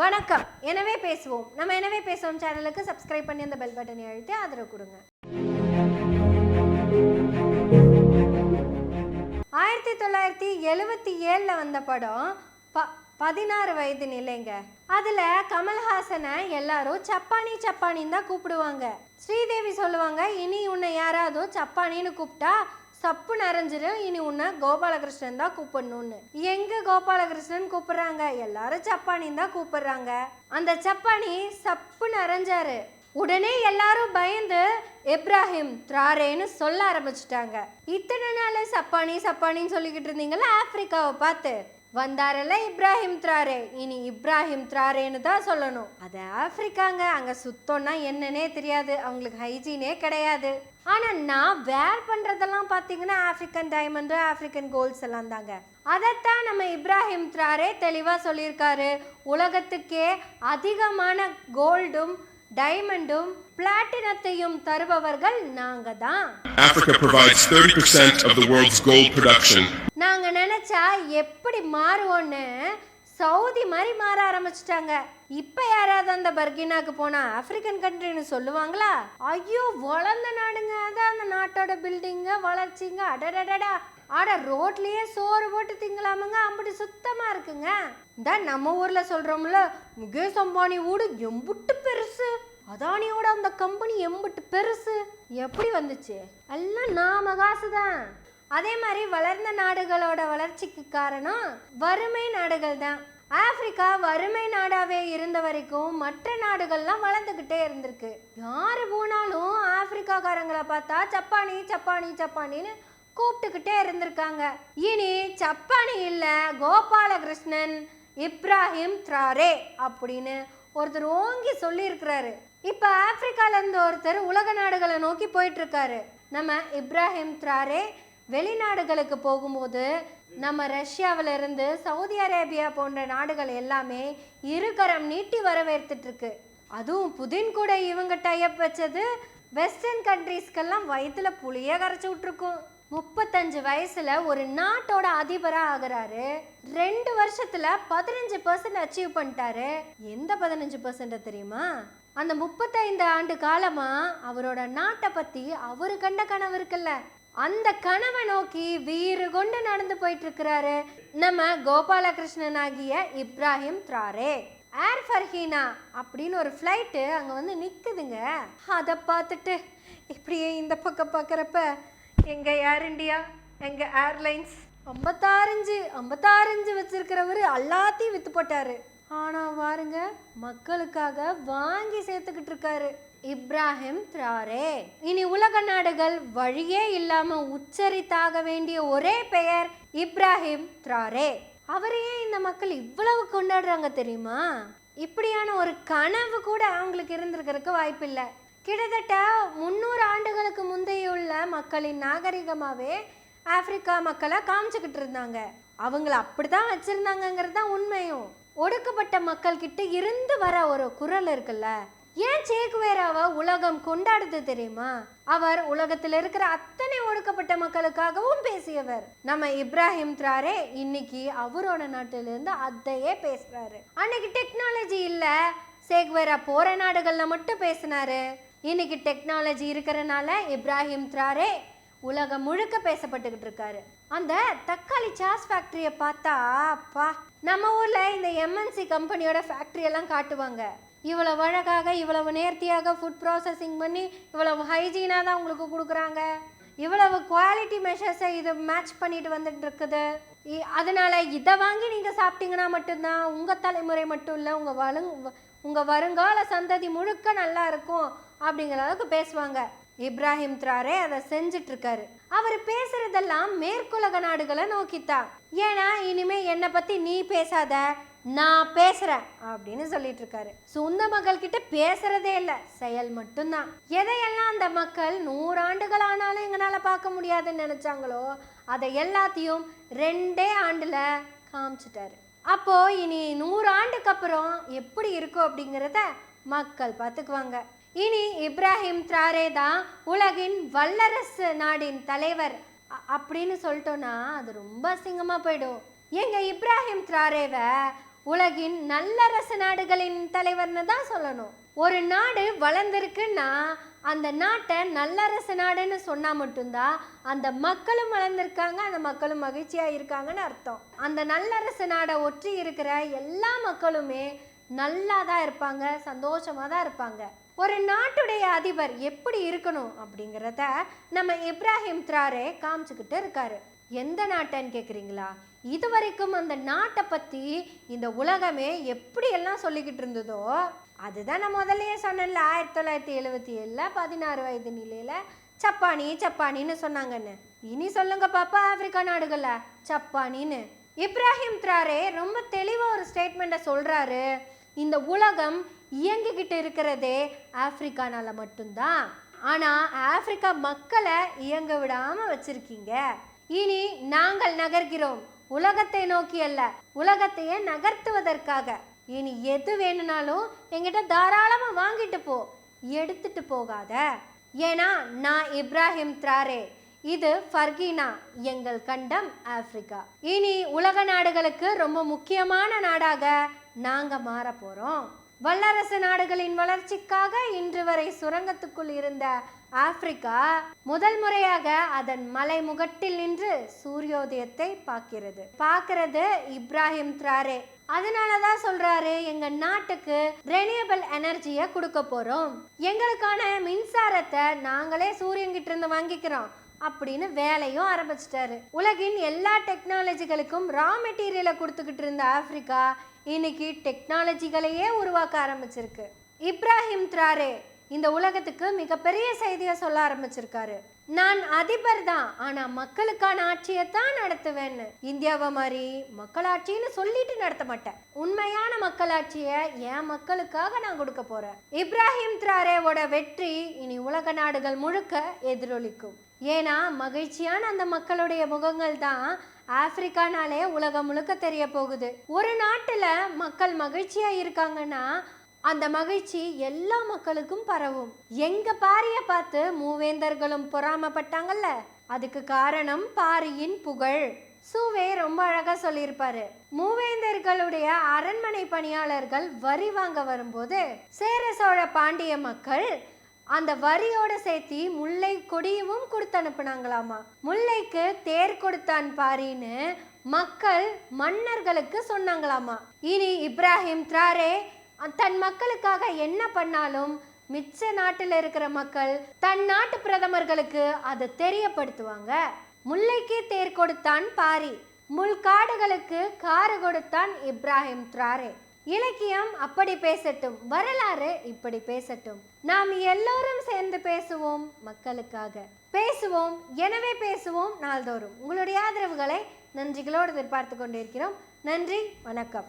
வணக்கம். எனவே பேசுவோம். நம்ம எனவே பேசுவோம் சேனலுக்கு சப்ஸ்கிரைப் பண்ணி அந்த பெல் பட்டனை அழுத்தி ஆதரவு கொடுங்க. ஆயிரத்தி தொள்ளாயிரத்தி எழுவத்தி ஏழில் வந்த படம் ப பதினாறு வயது நிலைங்க. அதில் கமல்ஹாசனை எல்லாரும் சப்பானி சப்பானின்னு தான் கூப்பிடுவாங்க. ஸ்ரீதேவி சொல்லுவாங்க இனி உன்னை யாராவது சப்பானின்னு கூப்பிட்டா சப்பு நிறைஞ்சிடும் இனி உன்னை கோபாலகிருஷ்ணன் தான் கூப்பிடணும்னு. எங்க கோபாலகிருஷ்ணன் கூப்பிடுறாங்க? எல்லாரும் சப்பானின்னு தான் கூப்பிடுறாங்க. அந்த சப்பானி சப்பு நிறைஞ்சாரு உடனே எல்லாரும் பயந்து இப்ராஹிம் த்ராரேன்னு சொல்ல ஆரம்பிச்சிட்டாங்க. இத்தனை நாள் சப்பானி சப்பானின்னு சொல்லிக்கிட்டு இருந்தீங்களா ஆப்பிரிக்காவை பார்த்து. வந்தாரல்ல இப்ராஹிம் த்ராரே. இனி இப்ராஹிம் த்ராரேன்னு தான் சொல்லணும். அது ஆப்பிரிக்காங்க அங்கே சுத்தம்னா என்னன்னே தெரியாது. அவங்களுக்கு ஹைஜீனே கிடையாது. ஆனால் நான் வேர் பண்ணுறதெல்லாம் பார்த்தீங்கன்னா ஆஃப்ரிக்கன் டைமண்டு ஆஃப்ரிக்கன் கோல்ஸ் எல்லாம் தாங்க. அதைத்தான் நம்ம இப்ராஹிம் த்ராரே தெளிவாக சொல்லியிருக்காரு. உலகத்துக்கே அதிகமான கோல்டும் டைமண்டும் பிளாட்டினத்தையும் தருபவர்கள் நாங்க தான் Africa provides 30% of the world's gold production. நாங்க நினைச்சா எப்படி மாறுவோன்னு சவுதி மாதிரி மாற ஆரம்பிச்சிட்டாங்க. இப்ப யாராவது அந்த பர்கினாக்கு போனா ஆப்பிரிக்கன் கண்ட்ரின்னு சொல்லுவாங்களா? ஐயோ வளர்ந்த நாடுங்க. அதான் அந்த நாட்டோட பில்டிங்க வளர்ச்சிங்க. அடடடடா. ஆட ரோட்லயே சோறு போட்டு திங்கலாமுங்க. அப்படி சுத்தமா இருக்குங்க. இந்த நம்ம ஊர்ல சொல்றோம்ல முகேஷ் அம்பானி வீடு எம்புட்டு பெருசு. அதானியோட அந்த கம்பெனி எம்புட்டு பெருசு. எப்படி வந்துச்சு? எல்லாம் நாம காசு தான் அதே மாதிரி வளர்ந்த நாடுகளோட வளர்ச்சிக்கு காரணம் வறுமை நாடுகள் தான் ஆப்பிரிக்கா வறுமை நாடாகவே இருந்த வரைக்கும் மற்ற நாடுகள்லாம் வளர்ந்துக்கிட்டே இருந்திருக்கு. யார் போனாலும் ஆப்பிரிக்காக்காரங்களை பார்த்தா சப்பானி சப்பானி சப்பானின்னு கூப்பிட்டுக்கிட்டே இருந்திருக்காங்க. இனி சப்பானி இல்லை கோபாலகிருஷ்ணன் இப்ராஹிம் த்ராரே அப்படின்னு ஒருத்தர் ஓங்கி சொல்லியிருக்கிறாரு. இப்போ ஆப்பிரிக்கால இருந்து ஒருத்தர் உலக நாடுகளை நோக்கி போயிட்டு இருக்காரு நம்ம இப்ராஹிம் த்ராரே வெளிநாடுகளுக்கு போகும்போது நம்ம ரஷ்யாவில இருந்து சவுதி அரேபியா போன்ற நாடுகள் எல்லாமே இருகரம் நீட்டி வரவேற்றுட்ருக்கு அதுவும் புதின் கூட இவங்க டைப் வச்சது வெஸ்டர்ன் கண்ட்ரீஸ்க்கெல்லாம் வயிற்றுல புளிய கரைச்சி விட்டுருக்கும். முப்பத்தஞ்சு வயசுல ஒரு நாட்டோட அதிபரா ஆகுறாரு. ரெண்டு வருஷத்துல பதினஞ்சு பர்சன்ட் அச்சீவ் பண்ணிட்டாரு. எந்த பதினஞ்சு பர்சன்ட் தெரியுமா? அந்த முப்பத்தைந்து ஆண்டு காலமாக அவரோட நாட்டை பற்றி அவர் கண்ட கனவு இருக்குல்ல. அந்த கனவை நோக்கி வீறு கொண்டு நடந்து போயிட்டு இருக்கிறாரு நம்ம கோபாலகிருஷ்ணன் ஆகிய இப்ராஹிம் த்ராரே. ஏர் ஃபர்ஹீனா அப்படின்னு ஒரு ஃப்ளைட்டு அங்கே வந்து நிற்குதுங்க அதை பார்த்துட்டு இப்படியே இந்த பக்கம் பார்க்குறப்ப எங்கள் ஏர் இண்டியா எங்கள் ஏர்லைன்ஸ் ஐம்பத்தாறு ஐம்பத்தாறஞ்சு வச்சுருக்கிறவர் எல்லாத்தையும் விற்று போட்டார். ஆனால் பாருங்க மக்களுக்காக வாங்கி சேர்த்துக்கிட்டு இருக்காரு இப்ராஹிம் திராரே. இனி உலக நாடுகள் வழியே இல்லாம உச்சரித்தாக வேண்டிய ஒரே பெயர் இப்ராஹிம் த்ராரே. அவரையே இந்த மக்கள் இவ்வளவு கொண்டாடுறாங்க தெரியுமா? இப்படியான ஒரு கனவு கூட அவங்களுக்கு இருந்திருக்கிறதுக்கு வாய்ப்பில்லை. கிட்டத்தட்ட முந்நூறு ஆண்டுகளுக்கு முந்தையுள்ள மக்களின் நாகரிகமாகவே ஆப்பிரிக்கா மக்களை காமிச்சுக்கிட்டு இருந்தாங்க. அவங்கள அப்படிதான் வச்சுருந்தாங்கங்கிறது தான் உண்மையும். ஒடுக்கப்பட்ட மக்கள் கிட்ட இருந்து வர ஒரு குரல் இருக்குல்ல? ஏன் சேக்குவேராவை உலகம் கொண்டாடுது தெரியுமா? அவர் உலகத்தில் இருக்கிற அத்தனை ஒடுக்கப்பட்ட மக்களுக்காகவும் பேசியவர். நம்ம இப்ராஹிம் த்ராரே இன்னைக்கு அவரோட நாட்டிலிருந்து அதையே பேசுறாரு. அன்னைக்கு டெக்னாலஜி இல்ல. சேக்வேரா போற நாடுகள்ல மட்டும் பேசினாரு. இன்னைக்கு டெக்னாலஜி இருக்கிறனால இப்ராஹிம் த்ராரே உலகம் முழுக்க பேசப்பட்டுக்கிட்டு இருக்காரு. அந்த தக்காளி சாஸ் ஃபேக்டரியை பார்த்தா அப்பா நம்ம ஊர்ல இந்த எம்என்சி கம்பெனியோட ஃபேக்ட்ரியெல்லாம் காட்டுவாங்க. இவ்வளவு அழகாக இவ்வளவு நேர்த்தியாக ஃபுட் ப்ராசஸிங் பண்ணி இவ்வளவு ஹைஜீனாக தான் உங்களுக்கு கொடுக்குறாங்க. இவ்வளவு குவாலிட்டி மெஷர்ஸை இது மேட்ச் பண்ணிட்டு வந்துட்டு இருக்குது. இ- அதனால இதை வாங்கி நீங்க சாப்பிட்டீங்கன்னா மட்டும்தான் உங்க தலைமுறை மட்டும் இல்லை உங்க வலு உங்க வருங்கால சந்ததி முழுக்க நல்லா இருக்கும் அப்படிங்கிற அளவுக்கு பேசுவாங்க. இப்ராஹிம் த்ராரே அதை செஞ்சுட்டு இருக்காரு அவர் பேசுறதெல்லாம் மேற்குலக நாடுகளை நோக்கித்தான் ஏன்னா இனிமே என்னை பத்தி நீ பேசாத நான் பேசுறேன் அப்படின்னு சொல்லிட்டு இருக்காரு சொந்த மக்கள் கிட்ட பேசுறதே இல்லை செயல் மட்டும்தான். எதையெல்லாம் அந்த மக்கள் நூறாண்டுகள் ஆனாலும் எங்களால பார்க்க முடியாதுன்னு நினைச்சாங்களோ அதை எல்லாத்தையும் ரெண்டே ஆண்டுல காமிச்சிட்டாரு. அப்போ இனி நூறாண்டுக்கு அப்புறம் எப்படி இருக்கும் அப்படிங்கிறத மக்கள் பார்த்துக்குவாங்க. இனி இப்ராஹிம் த்ராரே தான் உலகின் வல்லரசு நாடின் தலைவர். அ- அப்படின்னு சொல்லிட்டோன்னா அது ரொம்ப அசிங்கமாக போயிடும். எங்க இப்ராஹிம் த்ராரேவை உலகின் நல்லரசு நாடுகளின் தலைவர்னு தான் சொல்லணும். ஒரு நாடு வளர்ந்துருக்குன்னா அந்த நாட்டை நல்லரசு நாடுன்னு சொன்னா மட்டும்தான் அந்த மக்களும் வளர்ந்துருக்காங்க அந்த மக்களும் மகிழ்ச்சியா இருக்காங்கன்னு அர்த்தம். அந்த நல்லரசு நாடை ஒற்றி இருக்கிற எல்லா மக்களுமே நல்லா தான் இருப்பாங்க சந்தோஷமா தான் இருப்பாங்க. ஒரு நாட்டுடைய அதிபர் எப்படி இருக்கணும் அப்படிங்கிறத நம்ம இப்ராஹிம் த்ராரே காமிச்சுக்கிட்டு இருக்காரு. எந்த நாட்டைன்னு கேட்குறீங்களா இது வரைக்கும் அந்த நாட்டை பற்றி இந்த உலகமே எப்படியெல்லாம் சொல்லிக்கிட்டு இருந்ததோ அதுதான் நான் முதல்லயே சொன்னேன்ல ஆயிரத்தி தொள்ளாயிரத்தி எழுபத்தி ஏழில் பதினாறு வயது நிலையில் சப்பானி சப்பானின்னு சொன்னாங்கன்னு. இனி சொல்லுங்க பாப்பா ஆப்பிரிக்கா நாடுகளில் சப்பானின்னு. இப்ராஹிம் த்ராரே ரொம்ப தெளிவாக ஒரு ஸ்டேட்மெண்ட்டை சொல்கிறாரு இந்த உலகம் இயங்கிக்கிட்டு இருக்கிறதே ஆப்பிரிக்கானால மட்டும்தான். ஆனால் ஆப்பிரிக்கா மக்களை இயங்க விடாமல் வச்சிருக்கீங்க. இனி நாங்கள் நகர்கிறோம். உலகத்தை நோக்கி அல்ல உலகத்தையே நகர்த்துவதற்காக. இனி எது வேணும்னாலும் எங்கிட்ட தாராளமாக வாங்கிட்டு போ எடுத்துட்டு போகாத. ஏன்னா நான் இப்ராஹிம் த்ராரே. இது ஃபர்கீனா எங்கள் கண்டம் ஆப்பிரிக்கா. இனி உலக நாடுகளுக்கு ரொம்ப முக்கியமான நாடாக நாங்கள் மாற போகிறோம் வல்லரசு நாடுகளின் வளர்ச்சிக்காக இன்று வரை சுரங்கத்துக்குள் இருந்த ஆப்பிரிக்கா முதல் முறையாக அதன் மலை முகட்டில் நின்று சூரியோதயத்தை பார்க்கிறது. பார்க்கறது இப்ராஹிம் த்ராரே. அதனால தான் சொல்றாரு எங்க நாட்டுக்கு ரெனியபிள் எனர்ஜியை கொடுக்க போறோம். எங்களுக்கான மின்சாரத்தை நாங்களே சூரியன்கிட்ட இருந்து வாங்கிக்கிறோம் அப்படின்னு வேலையும் ஆரம்பிச்சிட்டாரு. உலகின் எல்லா டெக்னாலஜிகளுக்கும் ரா மெட்டீரியலை கொடுத்துக்கிட்டு இருந்த ஆப்பிரிக்கா இன்னைக்கு டெக்னாலஜிகளையே உருவாக்க ஆரம்பிச்சிருக்கு. இப்ராஹிம் த்ராரே இந்த உலகத்துக்கு மிகப்பெரிய செய்தியை சொல்ல ஆரம்பிச்சிருக்காரு. நான் அதிபர் தான் ஆனா மக்களுக்கான ஆட்சியை தான் நடத்துவேன்னு. இந்தியாவை மாதிரி மக்களாட்சின்னு சொல்லிட்டு நடத்த மாட்டேன். உண்மையான மக்களாட்சியை என் மக்களுக்காக நான் கொடுக்க போறேன். இப்ராஹிம் த்ராரேவோட வெற்றி இனி உலக நாடுகள் முழுக்க எதிரொலிக்கும். ஏன்னா மகிழ்ச்சியான அந்த மக்களுடைய முகங்கள் தான் ஆப்பிரிக்கானாலே உலகம் முழுக்க தெரிய போகுது. ஒரு நாட்டில் மக்கள் மகிழ்ச்சியா இருக்காங்கன்னா அந்த மகிழ்ச்சி எல்லா மக்களுக்கும் பரவும். எங்க பாரிய பார்த்து மூவேந்தர்களும் பொறாமப்பட்டாங்கல்ல? அதுக்கு காரணம் பாரியின் புகழ். சூவே ரொம்ப அழகா சொல்லியிருப்பாரு. மூவேந்தர்களுடைய அரண்மனை பணியாளர்கள் வரி வாங்க வரும்போது சேர சோழ பாண்டிய மக்கள் அந்த வரியோட சேர்த்து முல்லை கொடியவும் கொடுத்து அனுப்புனாங்களாமா. முல்லைக்கு தேர் கொடுத்தான் பாரின்னு மக்கள் மன்னர்களுக்கு சொன்னாங்களாமா. இனி இப்ராஹிம் திராரே தன் மக்களுக்காக என்ன பண்ணாலும் மிச்ச நாட்டில் இருக்கிற மக்கள் தன் நாட்டு பிரதமர்களுக்கு அதை தெரியப்படுத்துவாங்க. முல்லைக்கு தேர் கொடுத்தான் பாரி. முள்காடுகளுக்கு காரு கொடுத்தான் இப்ராஹிம் திராரே. இலக்கியம் அப்படி பேசட்டும் வரலாறு இப்படி பேசட்டும். நாம் எல்லோரும் சேர்ந்து பேசுவோம் மக்களுக்காக. பேசுவோம் எனவே பேசுவோம் நாள்தோறும். உங்களுடைய ஆதரவுகளை நன்றிகளோடு எதிர்பார்த்து கொண்டிருக்கிறோம். நன்றி வணக்கம்.